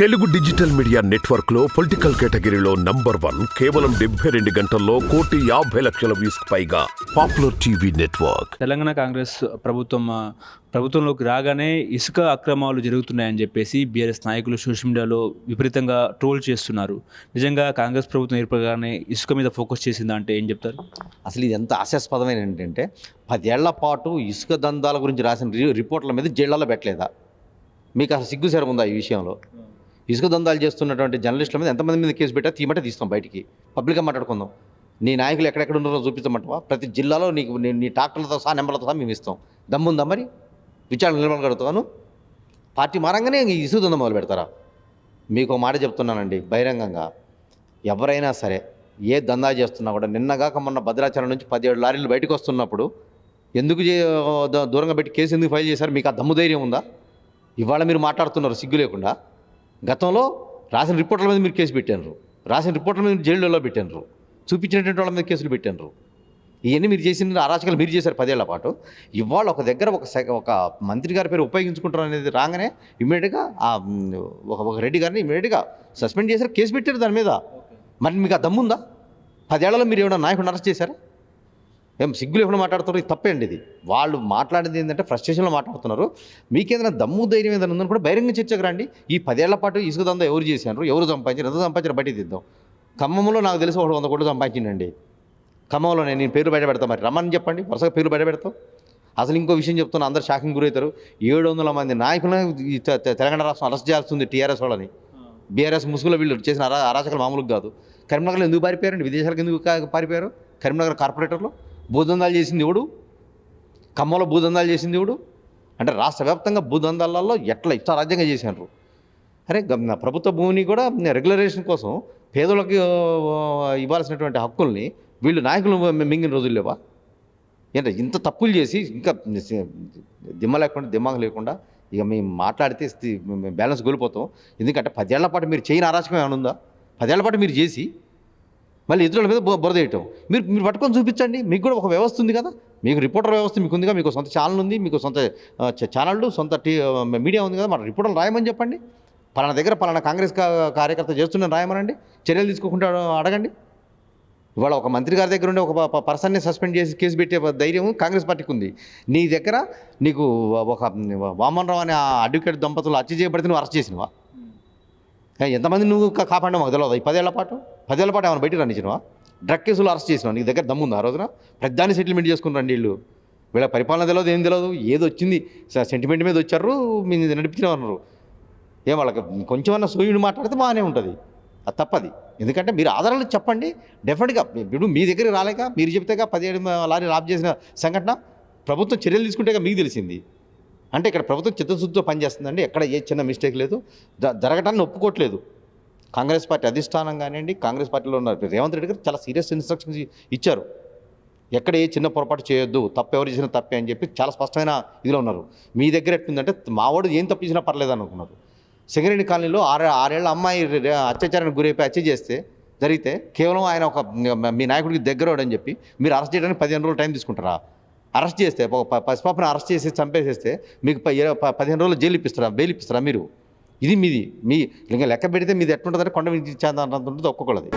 Telugu digital media నెట్వర్క్లో political కేటగిరీలో number one కేవలం డెబ్బై రెండు గంటల్లో కోటి యాభై లక్షల వ్యూస్ పైగా popular TV network. Telangana Congress ప్రభుత్వం ప్రభుత్వంలోకి రాగానే ఇసుక అక్రమాలు జరుగుతున్నాయని చెప్పేసి బీఆర్ఎస్ నాయకులు సోషల్ మీడియాలో విపరీతంగా ట్రోల్ చేస్తున్నారు. నిజంగా కాంగ్రెస్ ప్రభుత్వం ఏర్పడగానే ఇసుక మీద ఫోకస్ చేసిందా అంటే ఏం చెప్తారు? అసలు ఇది ఎంత హాస్యాస్పదమైన ఏంటంటే పదేళ్ళ పాటు ఇసుక దందాల గురించి రాసిన రిపోర్ట్ల మీద జైళ్ళలో పెట్టలేదా? మీకు అసలు సిగ్గుసేరం ఉందా ఈ విషయంలో? ఇసుక దందాలు చేస్తున్నటువంటి జర్నలిస్టుల మీద ఎంతమంది మీద కేసు పెట్టా తీయమంటే తీస్తాం బయటికి. పబ్లిక్గా మాట్లాడుకుందాం. నీ నాయకులు ఎక్కడెక్కడ ఉన్నారో చూపించమంటావా? ప్రతి జిల్లాలో నీకు నీ- నీ డాక్టర్లతో సహా నెంబర్లతో సహా మేము ఇస్తాం. దమ్ముందా మరి? విచారణ నిలబడగలుగుతాను పార్టీ మారంగానే ఈ ఇసుక దంద మొదలు పెడతారా? మీకు మాట చెప్తున్నానండి బహిరంగంగా. ఎవరైనా సరే ఏ దందా చేస్తున్నా కూడా నిన్నగాక మొన్న భద్రాచలం నుంచి పదిహేడు లారీలు బయటకు వస్తున్నప్పుడు ఎందుకు దూరంగా పెట్టి కేసు ఎందుకు ఫైల్ చేశారు? మీకు ఆ దమ్ము ధైర్యం ఉందా? ఇవాళ మీరు మాట్లాడుతున్నారు సిగ్గు లేకుండా. గతంలో రాసిన రిపోర్ట్ల మీద మీరు కేసు పెట్టారు రాసిన రిపోర్ట్ల మీద జైలులో పెట్టారు చూపించినటువంటి వాళ్ళ మీద కేసులు పెట్టారు ఇవన్నీ మీరు చేసిన అరాచకాలు మీరు చేశారు పదేళ్ళ పాటు. ఇవాళ ఒక దగ్గర ఒక ఒక మంత్రి గారి పేరు ఉపయోగించుకుంటారు అనేది రాగానే ఇమీడియట్గా ఒక ఒక రెడ్డి గారిని ఇమీడియట్గా సస్పెండ్ చేశారు కేసు పెట్టారు దాని మీద. మరి మీకు ఆ దమ్ముందా? పదేళ్ళలో మీరు ఏమైనా నాయకుడిని అరెస్ట్ చేశారా? ఏం సిగ్గు లేకుండా మాట్లాడుతున్నారు? ఇది అండి ఇది. వాళ్ళు మాట్లాడేది ఏంటంటే ఫ్రస్ట్రేషన్లో మాట్లాడుతున్నారు. మీకేదైనా దమ్ము ధైర్యం ఏదైనా ఉందని కూడా బహిరంగ చర్చకు రండి. ఈ పదేళ్ళ పాటు ఇసుక దందా ఎవరు చేశారు ఎవరు సంపాదించారు? ఎంత సంపాదించారు బయట తీద్దాం ఖమ్మంలో నాకు తెలిసి ఒకటి వంద కోట్లు సంపాదించిందండి ఖమ్మంలో నేను నేను పేరు బయట పెడతా మరి. రమ్మని చెప్పండి. వరుసగా పేరు బయట పెడతాం. అసలు ఇంకో విషయం చెప్తున్నా అందరు షాకింగ్ గురవుతారు. ఏడు వందల మంది నాయకులను తెలంగాణ రాష్ట్రం అరెస్ట్ చేయాల్సింది టీఆర్ఎస్ వాళ్ళని. బీఆర్ఎస్ ముసుగులో వీళ్ళు చేసిన అరా అరాచకాలు మామూలుగా కాదు. కరీంనగర్లో ఎందుకు పారిపోయారండి? విదేశాలకు ఎందుకు పారిపోయారు? కరీంనగర్ కార్పొరేటర్లు? భూదందాలు చేసింది ఎవడు? ఖమ్మంలో భూదందాలు చేసింది ఎవడు? అంటే రాష్ట్ర వ్యాప్తంగా భూదందాలలో ఎట్లా ఇష్టారాజ్యంగా చేశారు అరే ప్రభుత్వ భూమిని కూడా రెగ్యులరేషన్ కోసం పేదలకు ఇవ్వాల్సినటువంటి హక్కుల్ని వీళ్ళు నాయకులు మింగిన రోజులు లేవా? ఏంటంటే ఇంత తప్పులు చేసి ఇంకా దిమ్మ లేకుండా దిమ్మాగ లేకుండా ఇక మేము మాట్లాడితే బ్యాలెన్స్ కోల్పోతాం. ఎందుకంటే పదేళ్ళ పాటు మీరు చేయని అరాచకం ఏమైనా ఉందా? పదేళ్ళ పాటు మీరు చేసి మళ్ళీ ఇతరుల మీద బురద వేయటం. మీరు మీరు పట్టుకొని చూపించండి. మీకు కూడా ఒక వ్యవస్థ ఉంది కదా? మీకు రిపోర్టర్ వ్యవస్థ మీకు ఉందిగా? మీకు సొంత ఛానల్ ఉంది. మీకు సొంత ఛానళ్ళు సొంత టీ మీడియా ఉంది కదా? మన రిపోర్టర్లు రాయమని చెప్పండి. పలానా దగ్గర పలానా కాంగ్రెస్ కార్యకర్త చేస్తున్నాను రాయమనండి. చర్యలు తీసుకోకుండా అడగండి. ఇవాళ ఒక మంత్రి గారి దగ్గర ఉండే ఒక పర్సన్ని సస్పెండ్ చేసి కేసు పెట్టే ధైర్యం కాంగ్రెస్ పార్టీకి ఉంది. నీ దగ్గర నీకు ఒక వామన్ రావు అనే ఆ అడ్వకేట్ దంపతులు హత్య చేయబడితే నువ్వు అరెస్ట్ చేసినవా? ఎంతమంది నువ్వు కాపాడినా మాకు తెలియదు ఈ పదేళ్ళ పాటు? పదేళ్ళ పాటు ఏమైనా బయటికి రానిచ్చినవా డ్రగ్ కేసులు అరెస్ట్ చేసినావు నీ దగ్గర దమ్ముంది ఆ రోజున? ప్రతిదాన్ని సెటిల్మెంట్ చేసుకుని రండి వీళ్ళు. వీళ్ళ పరిపాలన తెలియదు ఏం తెలియదు ఏది వచ్చింది? సెంటిమెంట్ మీద వచ్చారు మీ నడిపించినారు. ఏం వాళ్ళకి కొంచెమన్నా సూర్యుడు మాట్లాడితే బాగానే ఉంటుంది. అది తప్పది. ఎందుకంటే మీరు ఆధారాలు చెప్పండి. డెఫినెట్గా ఇప్పుడు మీ దగ్గరికి రాలేక మీరు చెప్తేగా పదిహేడు లారీ ఆఫ్ చేసిన సంఘటన ప్రభుత్వం చర్యలు తీసుకుంటేగా మీకు తెలిసింది. అంటే ఇక్కడ ప్రభుత్వం చిత్తశుద్ధితో పనిచేస్తుందండి. ఎక్కడ ఏ చిన్న మిస్టేక్ లేదు. జరగటాన్ని ఒప్పుకోవట్లేదు కాంగ్రెస్ పార్టీ అధిష్టానం కానివ్వండి కాంగ్రెస్ పార్టీలో ఉన్న రేవంత్ రెడ్డి గారు చాలా సీరియస్ ఇన్స్ట్రక్షన్స్ ఇచ్చారు. ఎక్కడ ఏ చిన్న పొరపాటు చేయొద్దు తప్పు ఎవరు చేసినా తప్పే అని చెప్పి చాలా స్పష్టమైన ఇదిలో ఉన్నారు. మీ దగ్గర ఎట్లుందంటే మావాడు ఏం తప్పు చేసినా పర్లేదు అనుకున్నారు. సింగరేణి కాలనీలో ఆరు ఆరేళ్ళ అమ్మాయి అత్యాచారానికి గురైపోయి హత్య చేస్తే జరిగితే కేవలం ఆయన ఒక మీ నాయకుడికి దగ్గర అని చెప్పి మీరు అరెస్ట్ చేయడానికి పదిహేను రోజులు టైం తీసుకుంటారా? అరెస్ట్ చేస్తే పసిపాపను అరెస్ట్ చేసి చంపేసేస్తే మీకు ఇరవై- పదిహేను రోజులు జైలు ఇప్పిస్తారా? బెయిల్ ఇప్పిస్తారా మీరు? ఇది మీది మీ ఇంకా లెక్క పెడితే మీది ఎట్లుంటుందంటే కొండ మీద ఇచ్చేంత ఉంటుంది ఒక్కొక్కళ్ళది.